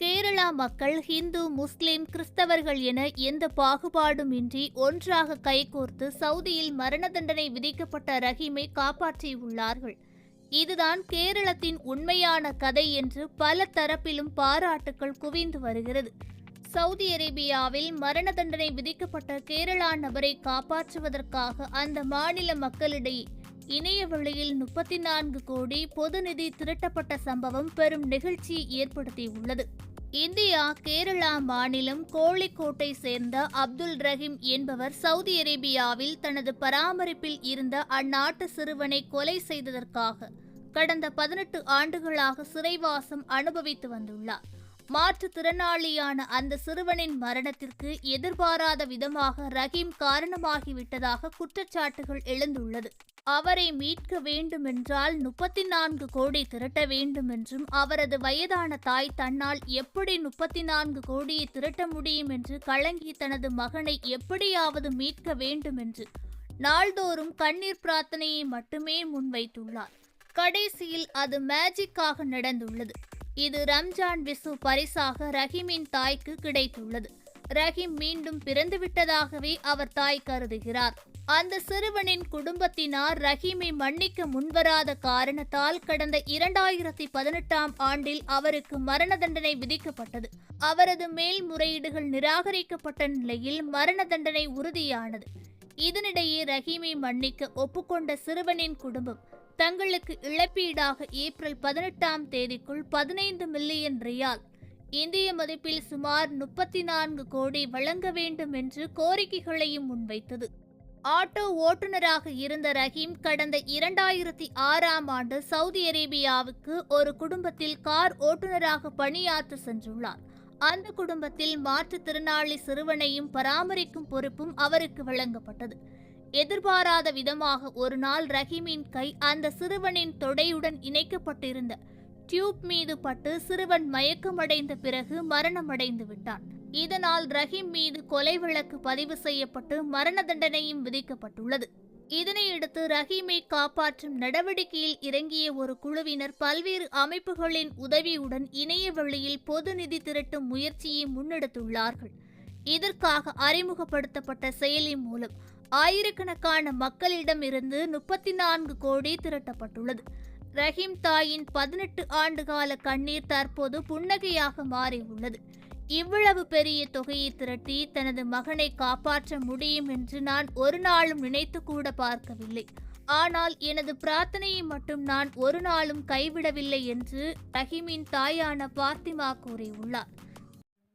கேரளா மக்கள் ஹிந்து முஸ்லிம் கிறிஸ்தவர்கள் என எந்த பாகுபாடும் இன்றி ஒன்றாக கைகோர்த்து சவுதியில் மரண தண்டனை விதிக்கப்பட்ட ரஹீமை காப்பாற்றியுள்ளார்கள். இதுதான் கேரளத்தின் உண்மையான கதை என்று பல தரப்பிலும் பாராட்டுக்கள் குவிந்து வருகிறது. சவுதி அரேபியாவில் மரண தண்டனை விதிக்கப்பட்ட கேரளா நபரை காப்பாற்றுவதற்காக அந்த மாநில மக்களிடையே இணைய வழியில் முப்பத்தி நான்கு கோடி பொது நிதி திரட்டப்பட்ட சம்பவம் பெரும் நிகழ்ச்சி ஏற்படுத்தியுள்ளது. இந்தியா கேரளா மாநிலம் கோழிக்கோட்டை சேர்ந்த அப்துல் ரஹீம் என்பவர் சவுதி அரேபியாவில் தனது பராமரிப்பில் இருந்த அந்நாட்டு சிறுவனை கொலை செய்ததற்காக கடந்த பதினெட்டு ஆண்டுகளாக சிறைவாசம் அனுபவித்து வந்துள்ளார். மாற்றுத்திறனாளியான அந்த சிறுவனின் மரணத்திற்கு எதிர்பாராத விதமாக ரஹீம் காரணமாகிவிட்டதாக குற்றச்சாட்டுகள் எழுந்துள்ளது. அவரை மீட்க வேண்டுமென்றால் முப்பத்தி நான்கு கோடி திரட்ட வேண்டும் என்றும் அவரது வயதான தாய் தன்னால் எப்படி முப்பத்தி நான்கு கோடியை திரட்ட முடியும் என்று கலங்கி தனது மகனை எப்படியாவது மீட்க வேண்டும் என்று நாள்தோறும் கண்ணீர் பிரார்த்தனையை மட்டுமே முன்வைத்துள்ளார். கடைசியில் அது மேஜிக்காக நடந்துள்ளது. இது ரம்ஜான் விசு பரிசாக ரஹீமின் தாய்க்கு கிடைத்துள்ளது. ரஹீம் மீண்டும் பிறந்துவிட்டதாகவே அவர் தாய் கருதுகிறார். அந்த சிறுவனின் குடும்பத்தினார் ரஹீமை மன்னிக்க முன்வராத காரணத்தால் கடந்த இரண்டாயிரத்தி பதினெட்டாம் ஆண்டில் அவருக்கு மரண தண்டனை விதிக்கப்பட்டது. அவரது மேல்முறையீடுகள் நிராகரிக்கப்பட்ட நிலையில் மரண தண்டனை உறுதியானது. இதனிடையே ரஹீமை மன்னிக்க ஒப்புக்கொண்ட சிறுவனின் குடும்பம் தங்களுக்கு இழப்பீடாக ஏப்ரல் பதினெட்டாம் தேதிக்குள் பதினைந்து மில்லியன் ரியால் இந்திய மதிப்பில் சுமார் முப்பத்தி நான்கு கோடி வழங்க வேண்டும் என்று கோரிக்கைகளையும் முன்வைத்தது. ஆட்டோ ஓட்டுநராக இருந்த ரஹீம் கடந்த இரண்டாயிரத்தி ஆறாம் ஆண்டு சவுதி அரேபியாவுக்கு ஒரு குடும்பத்தில் கார் ஓட்டுநராக பணியாற்ற சென்றுள்ளார். அந்த குடும்பத்தில் மாற்றுத்திறனாளி சிறுவனையும் பராமரிக்கும் பொறுப்பும் அவருக்கு வழங்கப்பட்டது. எதிர்பாராத விதமாக ஒரு நாள் ரஹீமின் கை அந்த சிறுவனின் தொடையுடன் இணைக்கப்பட்டிருந்த. டியூப் மீது பட்டு சிறுவன் மயக்கமடைந்த பிறகு மரணமடைந்து விட்டான். இதனால் ரஹீம் மீது கொலை வழக்கு பதிவு செய்யப்பட்டு மரண தண்டனையும் விதிக்கப்பட்டுள்ளது. இதனையடுத்து ரஹீமை காப்பாற்றும் நடவடிக்கையில் இறங்கிய ஒரு குழுவினர் பல்வேறு அமைப்புகளின் உதவியுடன் இணைய வழியில் பொது நிதி திரட்டும் முயற்சியை முன்னெடுத்துள்ளார்கள். இதற்காக அறிமுகப்படுத்தப்பட்ட செயலி மூலம் ஆயிரக்கணக்கான மக்களிடம் இருந்து முப்பத்தி நான்கு கோடி திரட்டப்பட்டுள்ளது. ரஹீம் தாயின் பதினெட்டு ஆண்டுகால கண்ணீர் தற்போது புன்னகையாக மாறியுள்ளது இவ்வளவு பெரிய தொகையை திரட்டி தனது மகனை காப்பாற்ற முடியும் என்று நான் ஒரு நாளும் நினைத்து கூட பார்க்கவில்லை. ஆனால் எனது பிரார்த்தனையை மட்டும் நான் ஒரு நாளும் கைவிடவில்லை என்று ரஹீமின் தாயான பார்த்திமா கூறியுள்ளார்.